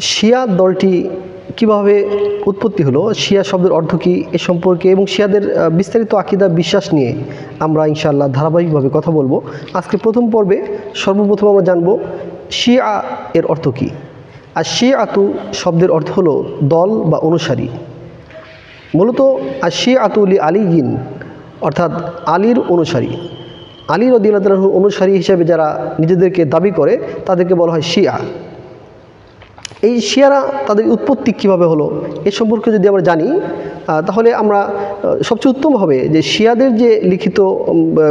শিয়া দলটি কীভাবে উৎপত্তি হলো? শিয়া শব্দের অর্থ কী এ সম্পর্কে? এবং শিয়াদের বিস্তারিত আকিদা, বিশ্বাস নিয়ে আমরা ইনশাআল্লাহ ধারাবাহিকভাবে কথা বলব। আজকে প্রথম পর্বে সর্বপ্রথম আমরা জানব শিয়া এর অর্থ কী। আর শিয়া আতু শব্দের অর্থ হলো দল বা অনুসারী। মূলত আর শিয়া আতুলি আলিগিন, অর্থাৎ আলীর অনুসারী। আলী রদিল্লাহ অনুসারী হিসেবে যারা নিজেদেরকে দাবি করে, তাদেরকে বলা হয় শিয়া। এই শিয়ারা তাদের উৎপত্তি কীভাবে হলো এ সম্পর্কে যদি আমরা জানি তাহলে আমরা সবচেয়ে উত্তম হবে যে শিয়াদের যে লিখিত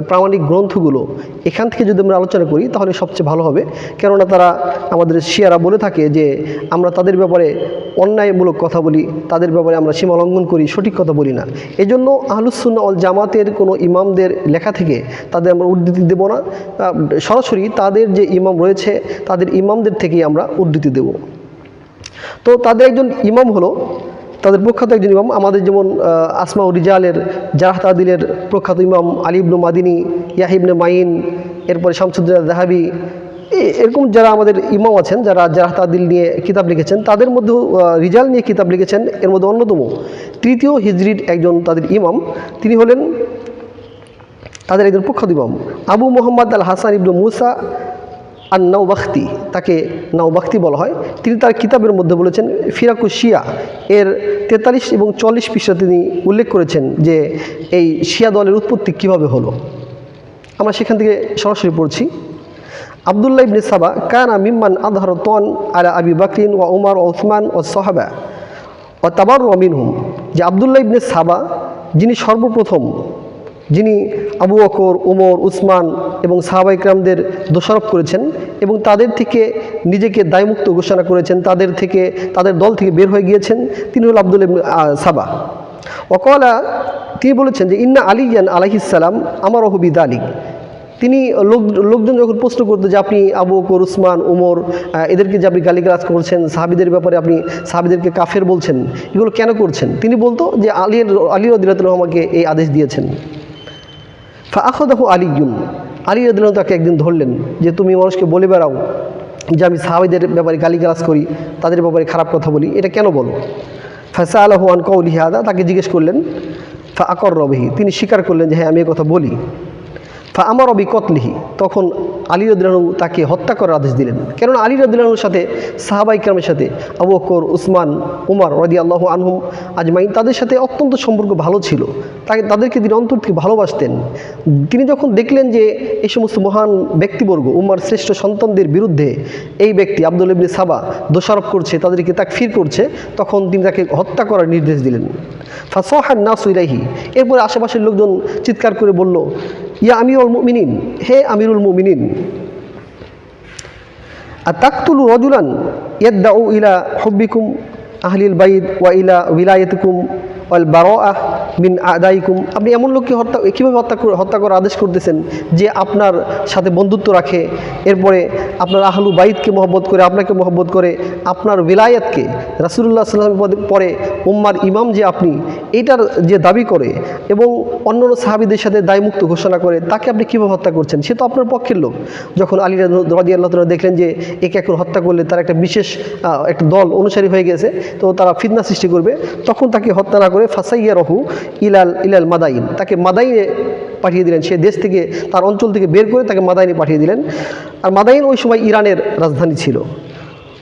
প্রামাণিক গ্রন্থগুলো এখান থেকে যদি আমরা আলোচনা করি, তাহলে সবচেয়ে ভালো হবে। কেননা তারা আমাদের শিয়ারা বলে থাকে যে আমরা তাদের ব্যাপারে অন্যায়মূলক কথা বলি, তাদের ব্যাপারে আমরা সীমা লঙ্ঘন করি, সঠিক কথা বলি না। এজন্য আহলুসুন্না অল জামাতের কোনো ইমামদের লেখা থেকে তাদের আমরা উদ্ধৃতি দেব না। সরাসরি তাদের যে ইমাম রয়েছে, তাদের ইমামদের থেকেই আমরা উদ্ধৃতি দেব। তো তাদের একজন ইমাম হলো তাদের প্রখ্যাত একজন ইমাম আমাদের যেমন আসমা রিজালের জাহ তাদিলের প্রখ্যাত ইমাম আলী ইবনু মাদিনী ইয়াহিবনে মাইন এরপরে শামসুদ্দিন জাহাবি এরকম যারা আমাদের ইমাম আছেন যারা জাহ তাদিল নিয়ে কিতাব লিখেছেন তাদের মধ্যেও আহ, রিজাল নিয়ে কিতাব লিখেছেন এর মধ্যে অন্যতম। তৃতীয় হিজরির একজন তাদের ইমাম তিনি হলেন তাদের একজন প্রখ্যাত ইমাম। আবু মোহাম্মদ আল হাসান ইবনু মুসা আর নাওবাখতি তাকে নাওবাখতি বলা হয়। তিনি তার কিতাবের মধ্যে বলেছেন, ফিরাকু শিয়া, এর তেতাল্লিশ এবং চল্লিশ পৃষ্ঠা তিনি উল্লেখ করেছেন যে এই শিয়া দলের উৎপত্তি কীভাবে হলো। আমরা সেখান থেকে সরাসরি পড়ছি। আবদুল্লাহ ইবনে সাবা, কানা মিম্মান আদহর তন আলা আবি বাকরিন ওয়া উমার ও ওসমান ও সাহাবা ও তাবার রমিন হুম যে আবদুল্লাহ ইবনে সাবা, যিনি সর্বপ্রথম যিনি আবু বকর ওমর উসমান এবং সাহাবাইকরামদের দোষারোপ করেছেন এবং তাদের থেকে নিজেকে দায়মুক্ত ঘোষণা করেছেন, তাদের থেকে, তাদের দল থেকে বের হয়ে গিয়েছেন, তিনি হল আবদুল সাবা। ওকলা তিনি বলেছেন যে, ইন্না আলিয়ান আলাইহিসাল্লাম আমার অহবিদ আলী তিনি লোক, লোকজন যখন প্রশ্ন করতো যে, আপনি আবু বকর, উসমান, উমর এদেরকে যে আপনি গালিগালাজ করছেন, সাহাবিদের ব্যাপারে আপনি, সাহাবিদেরকে কাফের বলছেন, এগুলো কেন করছেন? তিনি বলতো যে, আলী আলী রদিল্লাহ আমাকে এই আদেশ দিয়েছেন। ফা আখদাহু আলিগুন আলী রদিল্লাহ তাকে একদিন ধরলেন যে, তুমি মানুষকে বলে বেড়াও যে, আমি সাহাবিদের ব্যাপারে গালিগালাজ করি, তাদের ব্যাপারে খারাপ কথা বলি। এটা কেন বলো? ফাসা আলহু আন কৌলি হাদা তাকে জিজ্ঞেস করলেন ফা আকর রবিহি? তিনি স্বীকার করলেন যে হ্যাঁ আমি কথা বলি। ফা আমার অবি কতলিহি তখন আলী রদিলানু তাকে হত্যা করার আদেশ দিলেন। কেননা আলী রদিলানুর সাথে সাহাবা ইকরামের সাথে আবু বকর, উসমান, উমার রদি আল্লাহ আনহুম আজমাইন তাদের সাথে অত্যন্ত সম্পর্ক ভালো ছিল। তাকে তাদেরকে তিনি অন্তর থেকে ভালোবাসতেন। তিনি যখন দেখলেন যে এই সমস্ত মহান ব্যক্তিবর্গ, উমার শ্রেষ্ঠ সন্তানদের বিরুদ্ধে এই ব্যক্তি আব্দুল ইবনে সাবা দোষারোপ করছে, তাদেরকে তাকফির করছে, তখন তিনি তাকে হত্যা করার নির্দেশ দিলেন। ফাসহান নাসু ইলাইহি। এরপরে আশেপাশের লোকজন চিৎকার করে বলল ইয়া আমিরুল মুমিনিন, হে আমিরুল মুমিনিন। আর তাকতুলু রজুলান ইয়াদ্দাউ ইলা হুব্বিকুম আহলিল বাইদ ওয়া ইলা উইলায়াতিকুম ওয়াল বারাআহ মিন আদাইকুম। আপনি এমন লোককে হত্যা, কীভাবে হত্যা হত্যা করার আদেশ করতেছেন যে আপনার সাথে বন্ধুত্ব রাখে? এরপরে আপনার আহলু বাইদকে মহব্বত করে, আপনাকে মহব্বত করে, আপনার বিলায়াতকে রাসুল্লাহ সাল্লাম পরে উম্মার ইমাম যে আপনি এইটার যে দাবি করে এবং অন্যান্য সাহাবিদের সাথে দায়মুক্ত ঘোষণা করে, তাকে আপনি কীভাবে হত্যা করছেন? সে তো আপনার পক্ষের লোক। যখন আলী রাজি আল্লাহ দেখলেন যে একে এখন হত্যা করলে তার একটা বিশেষ একটা দল অনুসারী হয়ে গেছে, তো তারা ফিতনা সৃষ্টি করবে। তখন তাকে হত্যা না করে ফাসাইয়া রহু ইলাল ইলাল মাদাইন, তাকে মাদাইনে পাঠিয়ে দিলেন। সে দেশ থেকে, তার অঞ্চল থেকে বের করে তাকে মাদাইনে পাঠিয়ে দিলেন। আর মাদাইন ওই সময় ইরানের রাজধানী ছিল।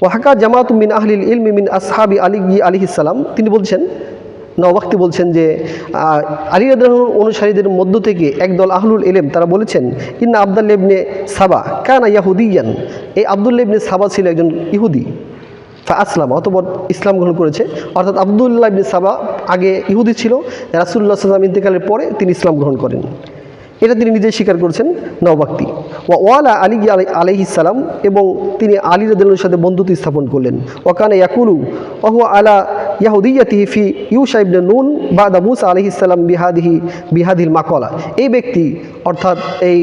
ওয়াহাকা জামাত মিন আহলিল ইলমি মিন আসহাবি আলী আলিহিসাল্লাম তিনি বলছেন নওবাক্তি বলছেন যে আলী অনুসারীদের মধ্য থেকে একদল আহলুল এলেম তারা বলেছেন, ইন্না আবদুল্লা ইবনে সাবা কানা ইয়াহুদিয়ান। এই আবদুল্লা সাবা ছিল একজন ইহুদি। আসলাম অতপর ইসলাম গ্রহণ করেছে। অর্থাৎ আবদুল্লাহ ইবনে সাবা আগে ইহুদি ছিল রাসুল্লাহ সাল্লাম ইন্তেকালের পরে তিনি ইসলাম গ্রহণ করেন। এটা তিনি নিজেই স্বীকার করছেন নওবাক্তি ওয়া ওয়ালা আলী আলাইহিসাল্লাম এবং তিনি আলী রদুল্লার সাথে বন্ধুত্ব স্থাপন করলেন। ওকানে ইয়াকুলু ওহু আলা ইয়াহুদিয়াতিহি ফি ইউসা ইবনে নুন বাদা মুসা আলাইহিসাল্লাম বিহাদিহি বিহাদিল মাকলা। এই ব্যক্তি অর্থাৎ এই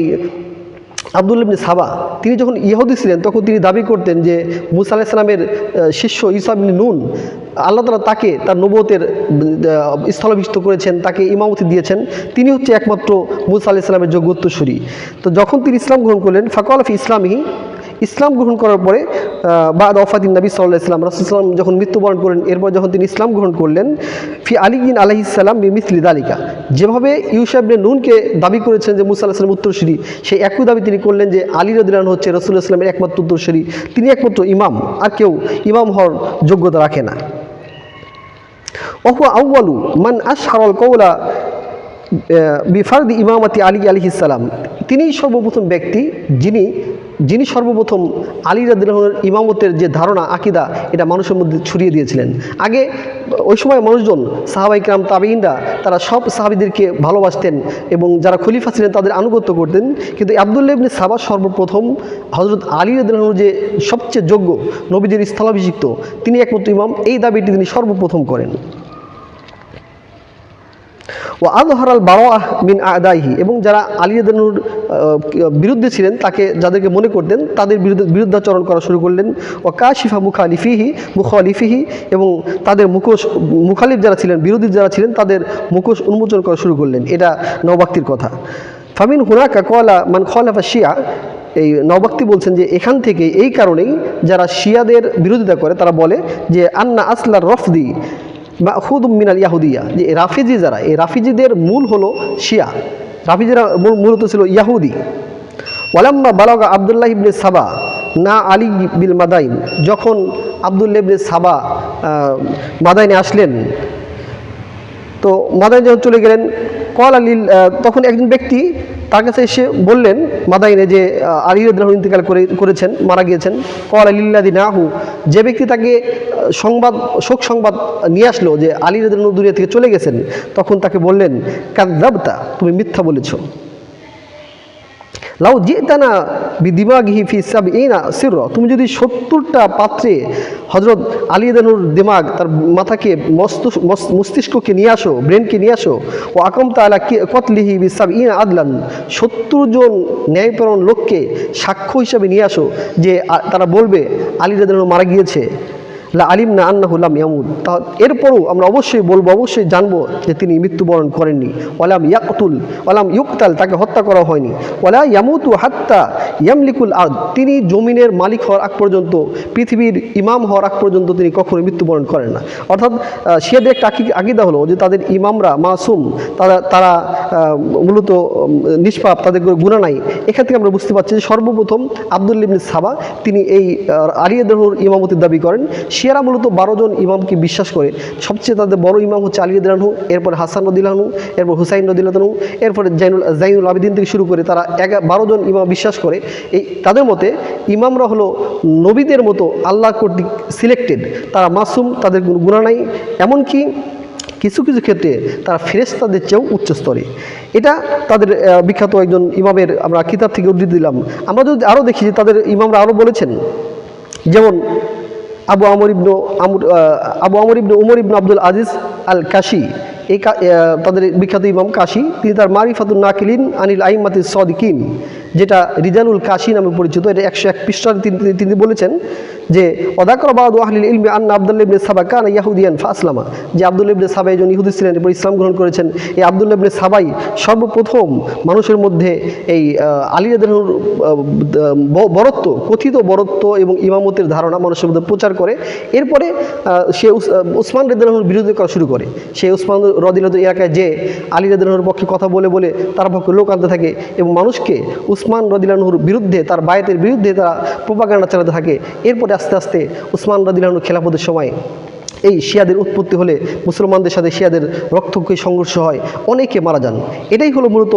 আব্দুল ইবনে সাবা তিনি যখন ইহুদি ছিলেন তখন তিনি দাবি করতেন যে মুসা আলাইসালামের শিষ্য ইসা ইবনে নুন আল্লাহ তালা তাকে তার নবতের আহ, স্থলাভিষিক্ত করেছেন তাকে ইমামতি দিয়েছেন। তিনি হচ্ছে একমাত্র মুসা আলাইসালামের যোগ্য উত্তরসূরি তো যখন তিনি ইসলাম গ্রহণ করলেন ফাকল অফ ইসলামহি ইসলাম গ্রহণ করার পরে বা রফাদিন নবী সাল্লাহ ইসলাম রাসুলাম যখন মৃত্যুবরণ করেন এরপর যখন তিনি ইসলাম গ্রহণ করলেন, ফি আলিগিন আলাহিসাল্লাম মিসলি দালিকা। যেভাবে ইউসাবনে নুনকে দাবি করেছেন যে মুসা আলাহিসাম উত্তরসূরি, সেই একই দাবি তিনি করলেন যে আলী রদিলান হচ্ছে রসুল ইসলামের একমাত্র উত্তরসূরি। তিনি একমাত্র ইমাম, আর কেউ ইমাম হওয়ার যোগ্যতা রাখে না। ওহু আউ্বালু মান আশহারল কৌলা বিফারদি ইমামতি আলী আলিহিসাল্লাম তিনিই সর্বপ্রথম ব্যক্তি যিনি যিনি সর্বপ্রথম আলী রাদিনের ইমামতের যে ধারণা, আকিদা, এটা মানুষের মধ্যে ছড়িয়ে দিয়েছিলেন। আগে ওই সময় মানুষজন সাহাবাইকরাম তাবিনরা তারা সব সাহাবিদেরকে ভালোবাসতেন এবং যারা খলিফা ছিলেন তাদের আনুগত্য করতেন। কিন্তু আবদুল্লাহ ইবনে সাবা সর্বপ্রথম হজরত আলী রাদিনের যে সবচেয়ে যোগ্য নবীদের স্থলাভিষিক্ত, তিনি একমাত্র ইমাম, এই দাবিটি তিনি সর্বপ্রথম করেন। ও আজহরাল বারোয়াহ মিন আদাইহি এবং যারা আলিয়াদানুর বিরুদ্ধে ছিলেন, তাকে যাদেরকে মনে করতেন, তাদের বিরুদ্ধে বিরুদ্ধাচরণ করা শুরু করলেন। ও কাশিফা মুখালিফিহি মুখালিফিহি এবং তাদের মুখোশ, মুখালিফ যারা ছিলেন, বিরোধী যারা ছিলেন, তাদের মুখোশ উন্মোচন করা শুরু করলেন। এটা নবাক্তির কথা। ফামিন হুনাকা কলা মান খলাফা শিয়া, এই নবাক্তি বলছেন যে, এখান থেকে এই কারণেই যারা শিয়াদের বিরোধিতা করে, তারা বলে যে, আন্না আসলার রফদি বা হুদ মিনাল ইয়াহুদিয়া, যে রাফিজি যারা, এই রাফিজিদের মূল হলো শিয়া। রাফিজিরা মূল- মূলত ছিল ইয়াহুদি। ওয়ালাম্মা বালাগা আবদুল্লাহ ইবনে সাবা না আলী বিল মাদাইন, যখন আবদুল্লা ইবনে সাবা মাদাইনে আসলেন, তো মাদাইন যখন চলে গেলেন কল আলীল তখন একজন ব্যক্তি তার কাছে এসে বললেন, মাদাইনে যে আলী রাহু ইন্তেকাল করে, করেছেন, মারা গিয়েছেন কল আলিল্লাদি নাহু, যে ব্যক্তি তাকে সংবাদ, শোক সংবাদ নিয়ে আসলো যে আলী রদ্রাহ দুনিয়া থেকে চলে গেছেন, তখন তাকে বললেন কাদ্দাবতা তুমি মিথ্যা বলেছ। লাউ জিতানা বিদিমাগহি ফি সাব ইনা সির তুমি যদি সত্তরটা পাত্রে হজরত আলিদানুর দিমাগ তার মাথাকে মস্ত- মস্তিষ্ককে নিয়ে আসো, ব্রেনকে নিয়ে আসো ও আকম তালা সাব ইনা আদলান। সত্তর জন ন্যায়পরণ লোককে সাক্ষ্য হিসাবে নিয়ে আসো যে তারা বলবে আলিদানুর মারা গিয়েছে। আলিম না আন্নাহুল্লাম ইয়ামুদ তা এরপরও আমরা অবশ্যই বলব, অবশ্যই জানব যে তিনি মৃত্যুবরণ করেননি। ওয়ালাম ইয়াকতুল ওলাম ইউকতাল, তাকে হত্যা করা হয়নি। ওয়ালা ইয়ামুতু হাত্তা ইয়ামলিকুল আদ তিনি জমিনের মালিক হওয়ার আগ পর্যন্ত, পৃথিবীর ইমাম হওয়ার আগ পর্যন্ত তিনি কখনো মৃত্যুবরণ করেন না। অর্থাৎ শিয়াদের একটা আকিদা হলো যে তাদের ইমামরা মাসুম, তারা তারা মূলত নিষ্পাপ, তাদের গুণা নাই। এখান থেকে আমরা বুঝতে পারছি যে সর্বপ্রথম আব্দুল ইবনে সাবা, তিনি এই আলিয়াদহুর ইমামতির দাবি করেন। শিয়ারা মূলত বারো জন ইমামকে বিশ্বাস করে। সবচেয়ে তাদের বড় ইমাম হচ্ছে আলিয়াদরানহু এরপর হাসান রদিলাহনু এরপর হুসাইন রদিলাহনু এরপরে জাইনুল জাইনুল আবিদিন থেকে শুরু করে তারা এগা বারো জন ইমাম বিশ্বাস করে। এই তাদের মতে ইমামরা হলো নবীদের মতো আল্লাহ কর্তৃক সিলেক্টেড তারা মাসুম, তাদের কোনো গুণা নাই। এমনকি কিছু কিছু ক্ষেত্রে তারা ফেরেস্তাদের চেয়েও উচ্চ স্তরে। এটা তাদের বিখ্যাত একজন ইমামের আমরা কিতাব থেকে উদ্ধৃতি দিলাম। আমরা যদি আরও দেখি যে তাদের ইমামরা আরও বলেছেন, যেমন আবু আমর ইবনু আবু আমর ইবনু উমর ইবনু আব্দুল আজিজ আল কাশি এই তাদের বিখ্যাত ইমাম কাশি, তিনি তার মারিফাতুল নাকিলিন আনিল আইমাতি সদিকিন, যেটা রিজানুল কাশি নামে পরিচিত, এটা একশো এক পৃষ্ঠার তিনি বলেছেন যে, অদাকর বাদ আহলিল ইলমি আন্না আবদুল্লাহ ইবনে সাবা কানা ইয়াহুদিয়ান ফাসলামা, যে আবদুল্লাহ ইবনে সাবা একজন ইহুদি ছিলেন, এরপর ইসলাম গ্রহণ করেছেন। এই আবদুল্লাহ ইবনে সাবাই সর্বপ্রথম মানুষের মধ্যে এই আলিয়াদের বরত্ব, কথিত বরত্ব এবং ইমামতের ধারণা মানুষের মধ্যে প্রচার করে। এরপরে সে উসমান রেদুল্লাহর বিরোধী করা শুরু করে। সে উসমান রদিল্লাহ এলাকায় যে আলী রদিল্লাহর পক্ষে কথা বলে বলে তার পক্ষে লোক আনতে থাকে এবং মানুষকে উসমান রদিল্লাহর বিরুদ্ধে, তার বায়েতের বিরুদ্ধে তারা প্রোপাগান্ডা চালাতে থাকে। এরপরে আস্তে আস্তে উসমান রদিল্লাহর খেলাফতের সময় এই শিয়াদের উৎপত্তি হলে মুসলমানদের সাথে শিয়াদের রক্তক্ষয়ী সংঘর্ষ হয়, অনেকে মারা যান। এটাই হলো মূলত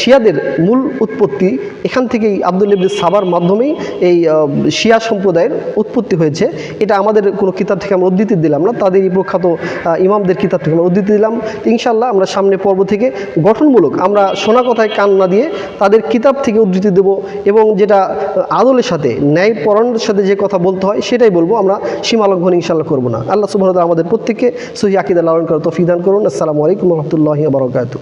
শিয়াদের মূল উৎপত্তি। এখান থেকেই আব্দুল ইবনে সাবার মাধ্যমেই এই শিয়া সম্প্রদায়ের উৎপত্তি হয়েছে। এটা আমাদের কোনো কিতাব থেকে আমরা উদ্ধৃতি দিলাম না তাদের এই প্রখ্যাত ইমামদের কিতাব থেকে আমরা উদ্ধৃতি দিলাম। ইনশাল্লাহ আমরা সামনে পর্ব থেকে গঠনমূলক আমরা শোনা কথায় কান না দিয়ে তাদের কিতাব থেকে উদ্ধৃতি দেব এবং যেটা আদলের সাথে, ন্যায় পরায়ণের সাথে যে কথা বলতে হয় সেটাই বলব। আমরা সীমালঙ্ঘন ইনশাল্লাহ করব না। আল্লাহ সুবাহ আমাদের প্রত্যেককে সহি আকিদা লালন করার তফিদান করুন। আসসালামু আলাইকুম রহমতুল্লাহ বারকাত